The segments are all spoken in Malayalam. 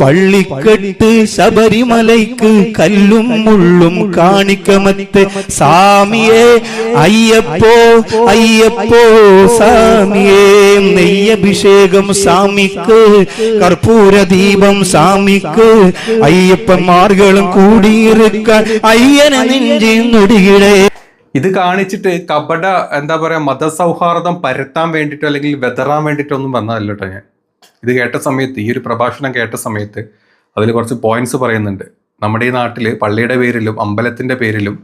പള്ളിക്കെട്ട് ശബരിമലയ്ക്ക് കല്ലും മുള്ളും കാണിക്കമത്തെ സ്വാമിയെ അയ്യപ്പോ അയ്യപ്പോ സാമിയേ നെയ്യഭിഷേകം സാമിക്ക് കർപ്പൂര ദീപം സാമിക്ക് അയ്യപ്പന്മാർകളും കൂടിയിരിക്കാൻ അയ്യനെ നെഞ്ചിൽ നൊടിയിടേ. ഇത് കാണിച്ചിട്ട് കപട എന്താ പറയാ മതസൗഹാർദ്ദം പരത്താൻ വേണ്ടിട്ടോ അല്ലെങ്കിൽ വെതറാൻ വേണ്ടിട്ടോ ഒന്നും വന്നതല്ലോട്ടോ ഞാൻ. ഇത് കേട്ട സമയത്ത് ഈ ഒരു പ്രഭാഷണം കേട്ട സമയത്ത് അതിൽ കുറച്ച് പോയിന്റ്സ് പറയുന്നുണ്ട്. നമ്മുടെ ഈ നാട്ടിൽ പള്ളിയുടെ പേരിലും അമ്പലത്തിന്റെ പേരിലും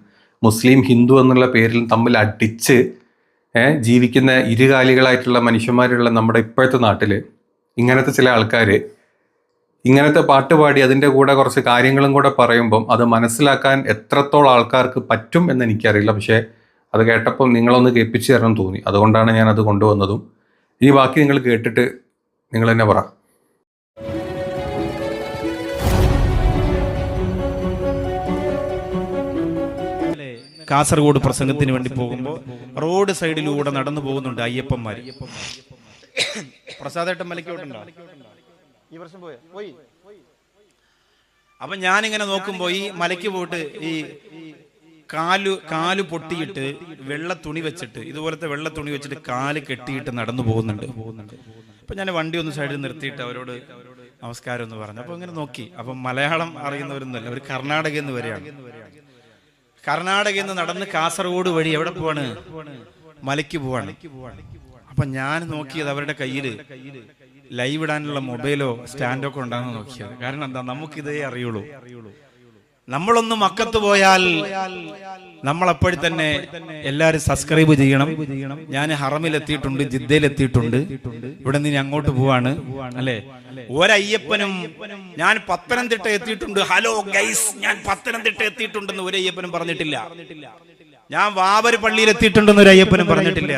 മുസ്ലിം ഹിന്ദു എന്നുള്ള പേരിലും തമ്മിൽ അടിച്ച് ജീവിക്കുന്ന ഇരുകാലികളായിട്ടുള്ള മനുഷ്യന്മാരുള്ള നമ്മുടെ ഇപ്പോഴത്തെ നാട്ടിൽ ഇങ്ങനത്തെ ചില ആൾക്കാർ ഇങ്ങനത്തെ പാട്ട് പാടി അതിന്റെ കൂടെ കുറച്ച് കാര്യങ്ങളും കൂടെ പറയുമ്പം അത് മനസ്സിലാക്കാൻ എത്രത്തോളം ആൾക്കാർക്ക് പറ്റും എന്ന് എനിക്കറിയില്ല. പക്ഷേ അത് കേട്ടപ്പം നിങ്ങളൊന്ന് കേൾപ്പിച്ചു തരണം തോന്നി. അതുകൊണ്ടാണ് ഞാൻ അത് കൊണ്ടുവന്നതും. ഇനി ബാക്കി നിങ്ങൾ കേട്ടിട്ട് നിങ്ങൾ തന്നെ പറ. കാസർഗോഡ് പ്രസംഗത്തിന് വേണ്ടി പോകുമ്പോൾ റോഡ് സൈഡിലൂടെ നടന്നു പോകുന്നുണ്ട് അയ്യപ്പന്മാർ പ്രസാദേട്ടൻ മലക്കോട്ടുണ്ടോ ഈ വർഷം പോയ? പോയി. അപ്പൊ ഞാനിങ്ങനെ നോക്കുമ്പോ ഈ മലയ്ക്ക് പോയിട്ട് ഈ കാലു കാൽ പൊട്ടിയിട്ട് വെള്ള തുണി വെച്ചിട്ട് ഇതുപോലത്തെ വെള്ള തുണി വെച്ചിട്ട് കാൽ കെട്ടിയിട്ട് നടന്നു പോകുന്നുണ്ട് പോകുന്നുണ്ട്. അപ്പൊ ഞാൻ വണ്ടി ഒന്ന് സൈഡിൽ നിർത്തിയിട്ട് അവരോട് നമസ്കാരം എന്ന് പറഞ്ഞു. അപ്പോൾ ഇങ്ങനെ നോക്കി. അപ്പം മലയാളം അറിയുന്നവരൊന്നുമല്ല. അവർ കർണാടകയിൽ നിന്ന് വരെയാണ് കർണാടകയിൽ നിന്ന് നടന്ന് കാസർഗോഡ് വഴി എവിടെ പോവാണ്? മലയ്ക്ക് പോവാണ്. അപ്പം ഞാൻ നോക്കിയത് അവരുടെ കയ്യിൽ ലൈവ് ഇടാനുള്ള മൊബൈലോ സ്റ്റാൻഡോ ഒക്കെ ഉണ്ടാകുന്ന നോക്കിയത്. കാരണം എന്താ? നമുക്കിതേ അറിയുള്ളൂ. നമ്മളൊന്ന് മക്കത്ത് പോയാൽ നമ്മൾ തന്നെ എല്ലാരും സബ്സ്ക്രൈബ് ചെയ്യണം. ഞാൻ ഹറമിൽ എത്തിയിട്ടുണ്ട് ജിദ്ദയിൽ എത്തിയിട്ടുണ്ട് ഇവിടെ നിന്ന് അങ്ങോട്ട് പോവാണ് അല്ലെ? ഒരയ്യപ്പനും ഞാൻ പത്തനംതിട്ട എത്തിയിട്ടുണ്ട്. ഹലോ ഗൈസ് ഞാൻ പത്തനംതിട്ട എത്തിയിട്ടുണ്ടെന്ന് ഒരു അയ്യപ്പനും പറഞ്ഞിട്ടില്ല. ഞാൻ വാവര് പള്ളിയിൽ എത്തിയിട്ടുണ്ടെന്ന് ഒരു അയ്യപ്പനും പറഞ്ഞിട്ടില്ല.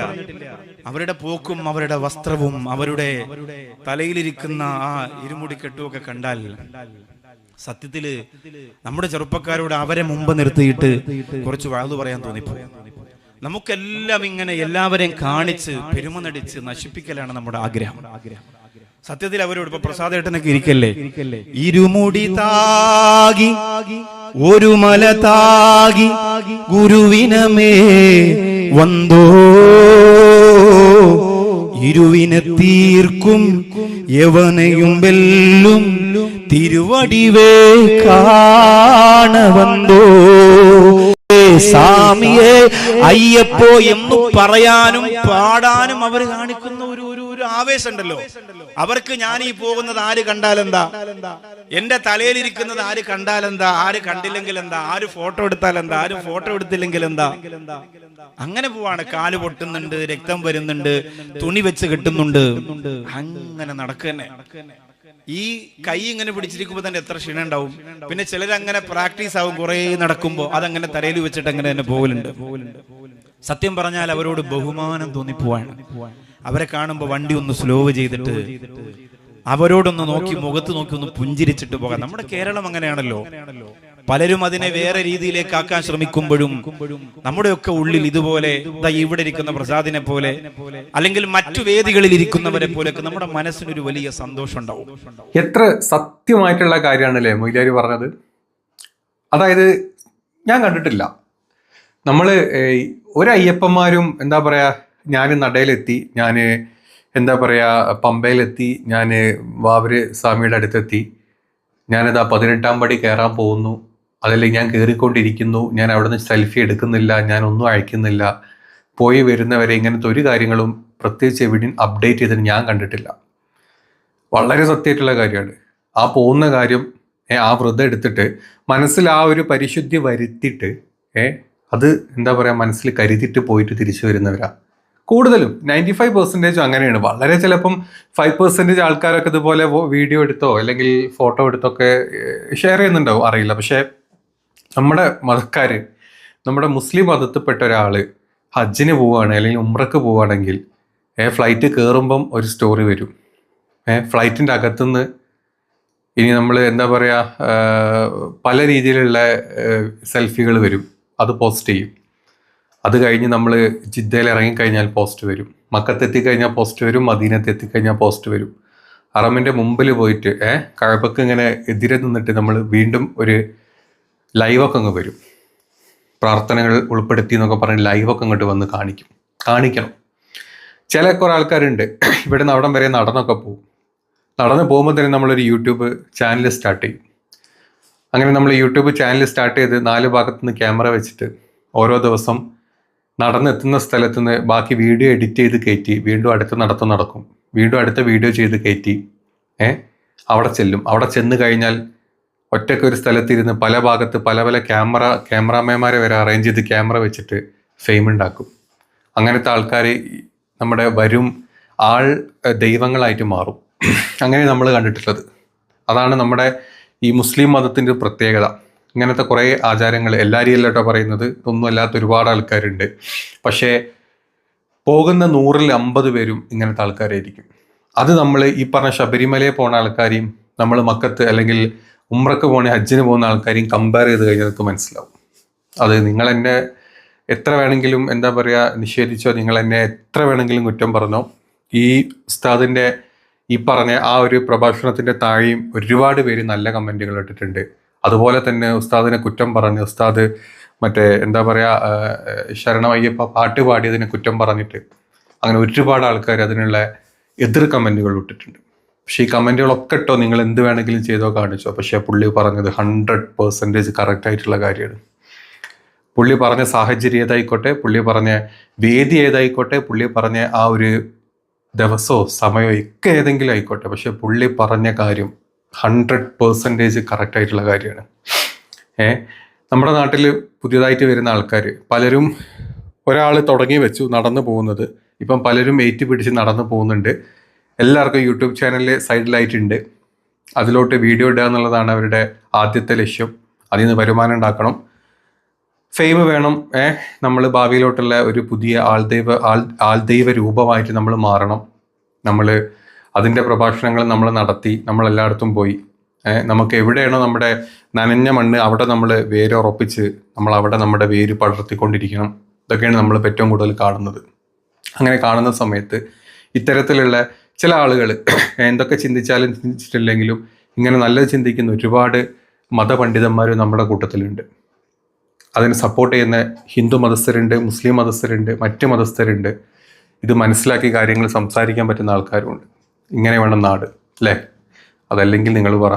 അവരുടെ പോക്കും അവരുടെ വസ്ത്രവും അവരുടെ തലയിലിരിക്കുന്ന ആ ഇരുമുടിക്കെട്ടും ഒക്കെ കണ്ടാൽ സത്യത്തിൽ നമ്മുടെ ചെറുപ്പക്കാരോട് അവരെ മുമ്പ് നിർത്തിയിട്ട് കുറച്ച് വാഴ്ന്നു പറയാൻ തോന്നി നമുക്കെല്ലാം ഇങ്ങനെ എല്ലാവരെയും കാണിച്ച് പെരുമ നടിച്ച് നശിപ്പിക്കലാണ് നമ്മുടെ ആഗ്രഹം. സത്യത്തിൽ അവരോട് ഇപ്പൊ പ്രസാദേട്ടനൊക്കെ ഇരിക്കല്ലേ? ഇരുമുടി താകി ഒരു മല താകി ഗുരുവിനമേ വന്തോ ഇരുവിനെ തീർക്കും യവനയും വെല്ലും തിരുവടിവേ കാണവന്തോ സാമിയെ അയ്യപ്പോ എന്ന് പറയാനും പാടാനും അവർ കാണിക്കുന്ന ഒരു ഒരു ഒരു ആവേശമുണ്ടല്ലോ. അവർക്ക് ഞാൻ ഈ പോകുന്നത് ആര് കണ്ടാലെന്താ? എന്റെ തലയിലിരിക്കുന്നത് ആര് കണ്ടാലെന്താ? ആര് കണ്ടില്ലെങ്കിൽ എന്താ ആര് ഫോട്ടോ എടുത്താൽ എന്താ ആര് ഫോട്ടോ എടുത്തില്ലെങ്കിൽ എന്താ അങ്ങനെ പോവാണ്. കാൽ പൊട്ടുന്നുണ്ട് രക്തം വരുന്നുണ്ട് തുണി വെച്ച് കെട്ടുന്നുണ്ട്. അങ്ങനെ നടക്കന്നെ. ഈ കൈ ഇങ്ങനെ പിടിച്ചിരിക്കുമ്പോ തന്നെ എത്ര ക്ഷീണം ഉണ്ടാവും? പിന്നെ ചിലർ അങ്ങനെ പ്രാക്ടീസ് ആവും കുറെ നടക്കുമ്പോ അതങ്ങനെ തലയിൽ വെച്ചിട്ട് അങ്ങനെ തന്നെ പോകലുണ്ട് സത്യം പറഞ്ഞാൽ അവരോട് ബഹുമാനം തോന്നിപ്പോവാണ്. അവരെ കാണുമ്പോ വണ്ടി ഒന്ന് സ്ലോ ചെയ്തിട്ട് അവരോടൊന്ന് നോക്കി മുഖത്ത് നോക്കി ഒന്ന് പുഞ്ചിരിച്ചിട്ട് പോകാം. നമ്മുടെ കേരളം അങ്ങനെയാണല്ലോ. പലരും അതിനെ വേറെ രീതിയിലേക്ക് ആക്കാൻ ശ്രമിക്കുമ്പോഴും നമ്മുടെയൊക്കെ ഉള്ളിൽ ഇതുപോലെ ഇവിടെ ഇരിക്കുന്ന പ്രസാദിനെ പോലെ അല്ലെങ്കിൽ മറ്റു വേദികളിൽ ഇരിക്കുന്നവരെ പോലെ നമ്മുടെ മനസ്സിനൊരു വലിയ സന്തോഷം ഉണ്ടാവും എത്ര സത്യമായിട്ടുള്ള കാര്യമാണല്ലേ മൊയ്ലാരി പറഞ്ഞത്? അതായത് ഞാൻ കണ്ടിട്ടില്ല. നമ്മൾ ഒരു അയ്യപ്പന്മാരും എന്താ പറയാ ഞാൻ നടയിലെത്തി ഞാൻ എന്താ പറയാ പമ്പയിലെത്തി ഞാൻ വാവര് സ്വാമിയുടെ അടുത്തെത്തി ഞാനിതാ പതിനെട്ടാം പടി കയറാൻ പോകുന്നു. അതല്ലെങ്കിൽ ഞാൻ കയറിക്കൊണ്ടിരിക്കുന്നു ഞാൻ അവിടുന്ന് സെൽഫി എടുക്കുന്നില്ല ഞാൻ ഒന്നും അയക്കുന്നില്ല. പോയി വരുന്നവരെ ഇങ്ങനത്തെ ഒരു കാര്യങ്ങളും പ്രത്യേകിച്ച് എവിടെയും അപ്ഡേറ്റ് ചെയ്തിട്ട് ഞാൻ കണ്ടിട്ടില്ല. വളരെ സത്യമായിട്ടുള്ള കാര്യമാണ്. ആ പോകുന്ന കാര്യം ആ വ്രതം എടുത്തിട്ട് മനസ്സിൽ ആ ഒരു പരിശുദ്ധി വരുത്തിയിട്ട് ഏ അത് എന്താ പറയുക മനസ്സിൽ കരുതിയിട്ട് പോയിട്ട് തിരിച്ചു വരുന്നവരാ. കൂടുതലും നയന്റി ഫൈവ് പെർസെന്റേജും അങ്ങനെയാണ്. വളരെ ചിലപ്പം ഫൈവ് പെർസെന്റേജ് ആൾക്കാരൊക്കെ ഇതുപോലെ വീഡിയോ എടുത്തോ അല്ലെങ്കിൽ ഫോട്ടോ എടുത്തോ ഒക്കെ ഷെയർ ചെയ്യുന്നുണ്ടാവും അറിയില്ല. പക്ഷേ നമ്മുടെ മതക്കാർ നമ്മുടെ മുസ്ലിം മതത്തിൽപ്പെട്ട ഒരാൾ ഹജ്ജിന് പോവുകയാണ് അല്ലെങ്കിൽ ഉമ്രക്ക് പോവുകയാണെങ്കിൽ ഏ ഫ്ലൈറ്റ് കയറുമ്പം ഒരു സ്റ്റോറി വരും. ഏ ഫ്ലൈറ്റിന്റെ അകത്തുനിന്ന് ഇനി നമ്മൾ എന്താ പറയുക പല രീതിയിലുള്ള സെൽഫികൾ വരും. അത് പോസ്റ്റ് ചെയ്യും. അത് കഴിഞ്ഞ് നമ്മൾ ജിദ്ദയിൽ ഇറങ്ങിക്കഴിഞ്ഞാൽ പോസ്റ്റ് വരും. മക്കത്ത് എത്തിക്കഴിഞ്ഞാൽ പോസ്റ്റ് വരും മദീനത്ത് എത്തിക്കഴിഞ്ഞാൽ പോസ്റ്റ് വരും. അറമിന്റെ മുമ്പിൽ പോയിട്ട് ഏഹ് കഴപ്പക്ക് ഇങ്ങനെ എതിരെ നിന്നിട്ട് നമ്മൾ വീണ്ടും ഒരു ലൈവൊക്കെ അങ്ങ് വരും. പ്രാർത്ഥനകൾ ഉൾപ്പെടുത്തി എന്നൊക്കെ പറഞ്ഞ് ലൈവൊക്കെ അങ്ങോട്ട് വന്ന് കാണിക്കും. കാണിക്കണം. ചില കുറേ ആൾക്കാരുണ്ട്. ഇവിടെ നിന്ന് അവിടം വരെ നടന്നൊക്കെ പോകും. നടന്ന് പോകുമ്പോൾ തന്നെ നമ്മളൊരു യൂട്യൂബ് ചാനൽ സ്റ്റാർട്ട് ചെയ്യും. അങ്ങനെ നമ്മൾ യൂട്യൂബ് ചാനൽ സ്റ്റാർട്ട് ചെയ്ത് നാല് ഭാഗത്തു നിന്ന് ക്യാമറ വെച്ചിട്ട് ഓരോ ദിവസം നടന്നെത്തുന്ന സ്ഥലത്ത് നിന്ന് ബാക്കി വീഡിയോ എഡിറ്റ് ചെയ്ത് കയറ്റി വീണ്ടും അടുത്ത നടത്തം നടക്കും. വീണ്ടും അടുത്ത വീഡിയോ ചെയ്ത് കയറ്റി ഏ അവിടെ ചെല്ലും. അവിടെ ചെന്ന് കഴിഞ്ഞാൽ ഒറ്റയ്ക്ക് ഒരു സ്ഥലത്തിരുന്ന് പല ഭാഗത്ത് പല പല ക്യാമറ ക്യാമറാമാൻമാരെ വരെ അറേഞ്ച് ചെയ്ത് ക്യാമറ വെച്ചിട്ട് ഫെയിം ഉണ്ടാക്കും അങ്ങനത്തെ ആൾക്കാർ നമ്മുടെ വരും ആൾ ദൈവങ്ങളായിട്ട് മാറും. അങ്ങനെ നമ്മൾ കണ്ടിട്ടുള്ളത്. അതാണ് നമ്മുടെ ഈ മുസ്ലിം മതത്തിന്റെ പ്രത്യേകത. ഇങ്ങനത്തെ കുറേ ആചാരങ്ങൾ എല്ലാവരെയും അല്ലോട്ടോ പറയുന്നത്? ഒന്നുമല്ലാത്ത ഒരുപാട് ആൾക്കാരുണ്ട്. പക്ഷേ പോകുന്ന നൂറിൽ അമ്പത് പേരും ഇങ്ങനത്തെ ആൾക്കാരായിരിക്കും. അത് നമ്മൾ ഈ പറഞ്ഞ ശബരിമലയിൽ പോണ ആൾക്കാരെയും നമ്മൾ മക്കത്ത് അല്ലെങ്കിൽ ഉമ്രക്ക് പോണ ഹജ്ജിന് പോകുന്ന ആൾക്കാരെയും കമ്പയർ ചെയ്ത് കഴിഞ്ഞാൽ നിങ്ങൾക്ക് മനസ്സിലാവും. അത് നിങ്ങൾ എന്നെ എത്ര വേണമെങ്കിലും എന്താ പറയുക നിഷേധിച്ചോ നിങ്ങൾ എന്നെ എത്ര വേണമെങ്കിലും കുറ്റം പറഞ്ഞോ ഈ ഉസ്താദിന്റെ ഈ പറഞ്ഞ ആ ഒരു പ്രഭാഷണത്തിന്റെ താഴെയും ഒരുപാട് പേര് നല്ല കമന്റുകൾ ഇട്ടിട്ടുണ്ട്. അതുപോലെ തന്നെ ഉസ്താദിനെ കുറ്റം പറഞ്ഞ് ഉസ്താദ് മറ്റേ എന്താ പറയുക ശരണമയ്യപ്പ പാട്ട് പാടിയതിനെ കുറ്റം പറഞ്ഞിട്ട് അങ്ങനെ ഒരുപാട് ആൾക്കാർ അതിനുള്ള എതിർ കമന്റുകൾ ഇട്ടിട്ടുണ്ട്. പക്ഷേ ഈ കമന്റുകളൊക്കെ ഇട്ടോ നിങ്ങൾ എന്ത് വേണമെങ്കിലും ചെയ്തോ കാണിച്ചോ. പക്ഷേ പുള്ളി പറഞ്ഞത് ഹൺഡ്രഡ് പെർസെന്റേജ് കറക്റ്റ് ആയിട്ടുള്ള കാര്യമാണ്. പുള്ളി പറഞ്ഞ സാഹചര്യം ഏതായിക്കോട്ടെ പുള്ളി പറഞ്ഞ വേദി ഏതായിക്കോട്ടെ പുള്ളി പറഞ്ഞ ആ ഒരു ദിവസമോ സമയമോ ഒക്കെ ഏതെങ്കിലും ആയിക്കോട്ടെ. പക്ഷെ പുള്ളി പറഞ്ഞ കാര്യം ഹൺഡ്രഡ് പെർസെന്റേജ് കറക്റ്റ് ആയിട്ടുള്ള കാര്യമാണ്. ഏ? നമ്മുടെ നാട്ടിൽ പുതിയതായിട്ട് വരുന്ന ആൾക്കാർ പലരും ഒരാൾ തുടങ്ങി വെച്ചു നടന്നു പോകുന്നത്. ഇപ്പം പലരും ഏറ്റുപിടിച്ച് നടന്നു പോകുന്നുണ്ട്. എല്ലാവർക്കും യൂട്യൂബ് ചാനൽ സൈഡിലായിട്ടുണ്ട്. അതിലോട്ട് വീഡിയോ ഇടുക എന്നുള്ളതാണ് അവരുടെ ആദ്യത്തെ ലക്ഷ്യം. അതിൽ നിന്ന് വരുമാനം ഉണ്ടാക്കണം. ഫെയിം വേണം. ഏ നമ്മൾ ഭാവിയിലോട്ടുള്ള ഒരു പുതിയ ആൾദൈവ ആൾ ആൾദൈവ രൂപമായിട്ട് നമ്മൾ മാറണം. നമ്മൾ അതിന്റെ പ്രഭാഷണങ്ങൾ നമ്മൾ നടത്തി നമ്മൾ എല്ലായിടത്തും പോയി നമുക്ക് എവിടെയാണോ നമ്മുടെ നനഞ്ഞ മണ്ണ് അവിടെ നമ്മൾ വേരുറപ്പിച്ച് നമ്മൾ അവിടെ നമ്മുടെ വേര് പടർത്തിക്കൊണ്ടിരിക്കണം. ഇതൊക്കെയാണ് നമ്മൾ ഏറ്റവും കൂടുതൽ കാണുന്നത്. അങ്ങനെ കാണുന്ന സമയത്ത് ഇത്തരത്തിലുള്ള ചില ആളുകൾ എന്തൊക്കെ ചിന്തിച്ചാലും ചിന്തിച്ചിട്ടില്ലെങ്കിലും ഇങ്ങനെ നല്ലത് ചിന്തിക്കുന്ന ഒരുപാട് മതപണ്ഡിതന്മാർ നമ്മുടെ കൂട്ടത്തിലുണ്ട്. അതിന് സപ്പോർട്ട് ചെയ്യുന്ന ഹിന്ദു മതസ്ഥരുണ്ട് മുസ്ലിം മതസ്ഥരുണ്ട് മറ്റ് മതസ്ഥരുണ്ട്. ഇത് മനസ്സിലാക്കി കാര്യങ്ങൾ സംസാരിക്കാൻ പറ്റുന്ന ആൾക്കാരുമുണ്ട്. ഇങ്ങനെ വേണം നാട് അല്ലേ? അതല്ലെങ്കിൽ നിങ്ങൾ പറ